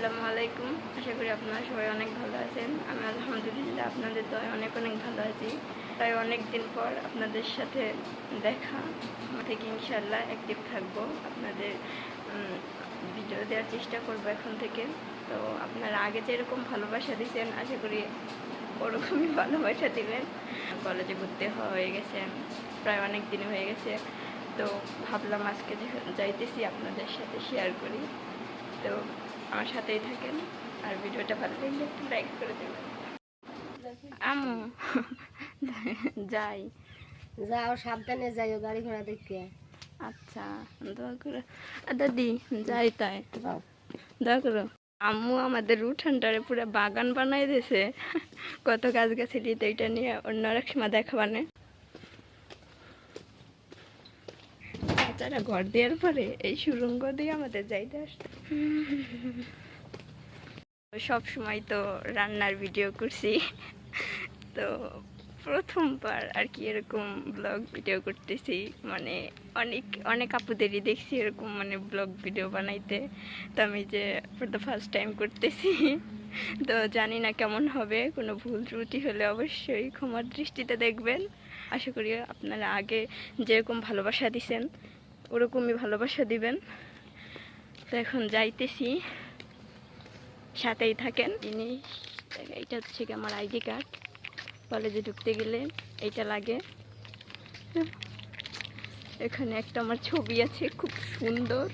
আসসালামু আলাইকুম। আশা করি আপনারা সবাই অনেক ভালো আছেন। আমি আলহামদুলিল্লাহ আপনাদের দয় অনেক অনেক ভালো আছি। তাই অনেক দিন পর আপনাদের সাথে দেখা। থেকে ইনশাল্লাহ অ্যাক্টিভ থাকব। আপনাদের ভিডিও দেওয়ার চেষ্টা করব এখন থেকে। তো আপনারা আগে যেরকম ভালোবাসা দিয়েছেন আশা করি ওরকমই ভালোবাসা দিবেন। কলেজে ঘুরতে হয়ে গেছে। প্রায় অনেক দিন হয়ে গেছে। তো ভাবলাম আজকে যাইতেছি আপনাদের সাথে শেয়ার করি। তো আমার সাথেই থাকেন। আর ভিডিওটা ভালো লাগলে একটু লাইক করে দেবেন। আমু যাই। যাও সাবধানে যাইও গাড়ি ঘোড়া দেখতে। আচ্ছা দোয়া করো। দাদি যাই তাই। দোয়া করো। আম্মু আমাদের উঠানটারে পুরো বাগান বানাই দিয়েছে। কত গাছ গাছালি তো এটা নিয়ে অন্য এক সময় দেখাবানে তারা ঘর দেওয়ার পরে এই সুরঙ্গ দিয়ে আমাদের যাইতে আসতে সব সময় তো রান্নার ভিডিও করছি। তো প্রথমবার আর কি এরকম ব্লগ ভিডিও করতেছি। মানে অনেক অনেক আপুদেরই দেখছি এরকম মানে ব্লগ ভিডিও বানাইতে। তো আমি যে ফর দ্য ফার্স্ট টাইম করতেছি, তো জানি না কেমন হবে। কোনো ভুল ত্রুটি হলে অবশ্যই ক্ষমার দৃষ্টিতে দেখবেন। আশা করি আপনারা আগে যেরকম ভালোবাসা দিছেন ওরকমই ভালোবাসা দিবেন। তো এখন যাইতেছি। সাথেই থাকেন তিনি। এইটা হচ্ছে কি আমার আইডি কার্ড। কলেজে ঢুকতে গেলে এইটা লাগে। এখানে একটা আমার ছবি আছে, খুব সুন্দর।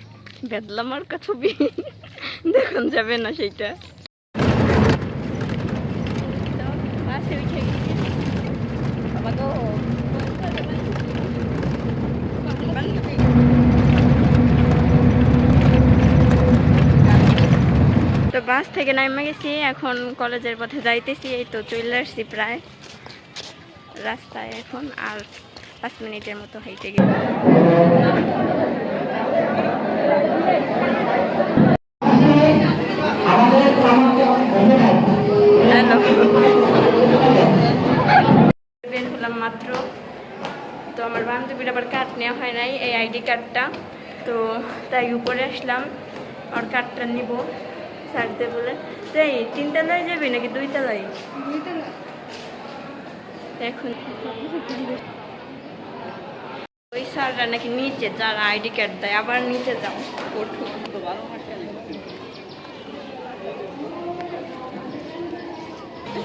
বেদলা মার্কা ছবি। দেখুন যাবে না সেইটা। বাসে উঠে গেছি। বাস থেকে নামে গেছি, এখন কলেজের পথে যাইতেছি, এই তো চলে আসছি প্রায় রাস্তায় এখন, আর পাঁচ মিনিটের মতো হেঁটে গেল বের হলাম মাত্র। তো আমার বান্ধবীর আবার কার্ড নেওয়া হয় নাই, এই আইডি কার্ডটা তো তাই উপরে আসলাম আর কার্ডটা নিব। ছাড়তে বলে। তো এই তিন তলায় যাবি নাকি দুই তলায় এখন। ওই স্যাররা নাকি নিচে যারা আইডি কার্ড দেয় আবার নিচে যাও। ওঠো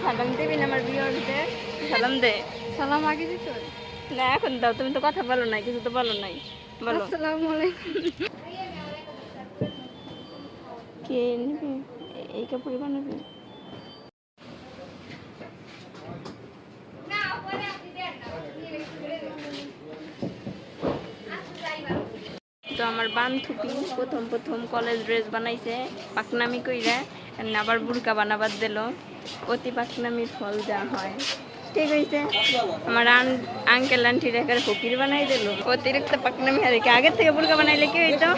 সালাম দেবি না আমার বিয়রদের সালাম দে। সালাম আগে দিত না এখন দাও। তুমি তো কথা বলো নাই কিছু তো বলো নাই। বলো। আসসালামু আলাইকুম। কে নিবি এই কাপড় বানাবি? তো আমার বান্ধবী প্রথম প্রথম কলেজ ড্রেস বানাইছে, পাকনামি কইরা আবার বুড়কা বানাবার দিল। অতি পাকনামির ফল যা হয়। ঠিক হয়েছে আমার আঙ্কেল আন্টির একার ফকির বানাই দিল। অতিরিক্ত পাকনামি হারে কি আগের থেকে বুড়কা বানাইলে কি হইতো?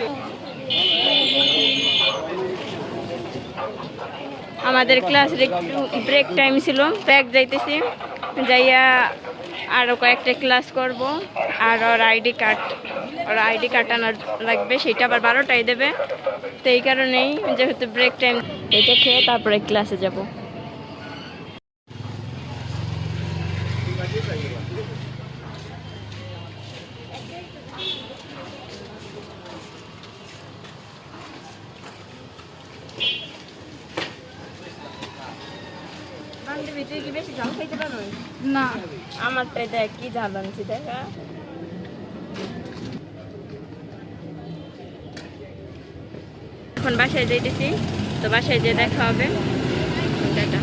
আমাদের ক্লাসের একটু ব্রেক টাইম ছিল ব্যাগ যাইতেছি, যাইয়া আরও কয়েকটা ক্লাস করব, আর ওর আইডি কার্ড ওর আইডি কার্ড আনার লাগবে, সেটা আবার বারোটায় দেবে, তো এই কারণেই যেহেতু ব্রেক টাইম এটা খেয়ে তারপরে ক্লাসে যাব। তুই কি বেশি ঝাল খাইতে না। আমারটাই দেখ কি ঝাল আনছি দেখা এখন বাসায় যাইতেছি তো বাসায় যেয়ে দেখা হবে। টাটা।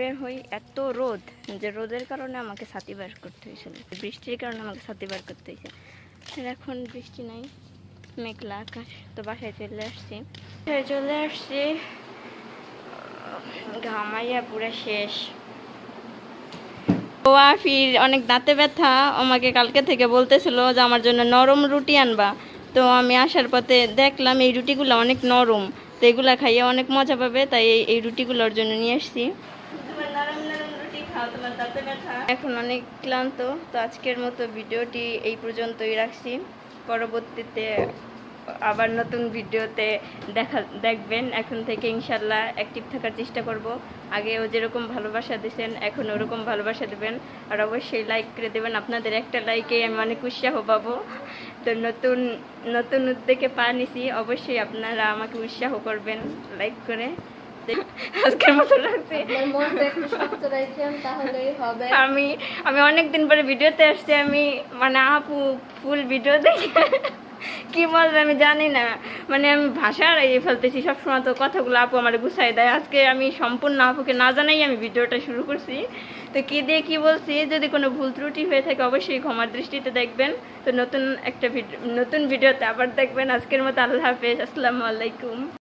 বের হই এত রোদ যে রোদের কারণে আমাকে ছাতি বার করতে হয়েছিল বৃষ্টির কারণে আমাকে ছাতি বার করতে হয়েছে এখন বৃষ্টি নাই। মেঘলা আকাশ। তো বাসায় চলে আসছি। বাসায় চলে আসছি। ঘামাইয়া পুরো শেষ। ও আফির অনেক দাঁতে ব্যথা। আমাকে কালকে থেকে বলতেছিল যে আমার জন্য নরম রুটি আনবা। তো আমি আসার পথে দেখলাম এই রুটিগুলো অনেক নরম। তো এগুলা খাইয়ে অনেক মজা পাবে তাই এই এই রুটিগুলোর জন্য নিয়ে আসছি। এখন অনেক ক্লান্ত। তো আজকের মতো ভিডিওটি এই পর্যন্তই রাখছি। পরবর্তীতে আবার নতুন ভিডিওতে দেখা দেখবেন। এখন থেকে ইনশাল্লাহ অ্যাক্টিভ থাকার চেষ্টা করব। আগেও যেরকম ভালোবাসা দিয়েছেন এখন ওরকম ভালোবাসা দেবেন। আর অবশ্যই লাইক করে দেবেন। আপনাদের একটা লাইকে আমি অনেক উৎসাহ পাবো। তো নতুন নতুন উদ্যোগে পা নিছি। অবশ্যই আপনারা আমাকে উৎসাহ করবেন লাইক করে। আজকের মতো হবে আমি আমি অনেক দিন পরে ভিডিওতে আসছি, আমি মানে আপু ফুল ভিডিও দেখে। কি বলবে আমি জানি না। মানে আমি ভাষা হারিয়ে ফেলতেছি সবসময়, তো কথাগুলো আপু আমার গুছাই দেয়। আজকে আমি সম্পূর্ণ আপুকে না জানাই আমি ভিডিওটা শুরু করছি। তো কি দিয়ে কি বলছি, যদি কোনো ভুল ত্রুটি হয়ে থাকে অবশ্যই ক্ষমার দৃষ্টিতে দেখবেন। তো নতুন একটা ভিডিও নতুন ভিডিওতে আবার দেখবেন। আজকের মতো আল্লাহ হাফেজ, আসসালামু আলাইকুম।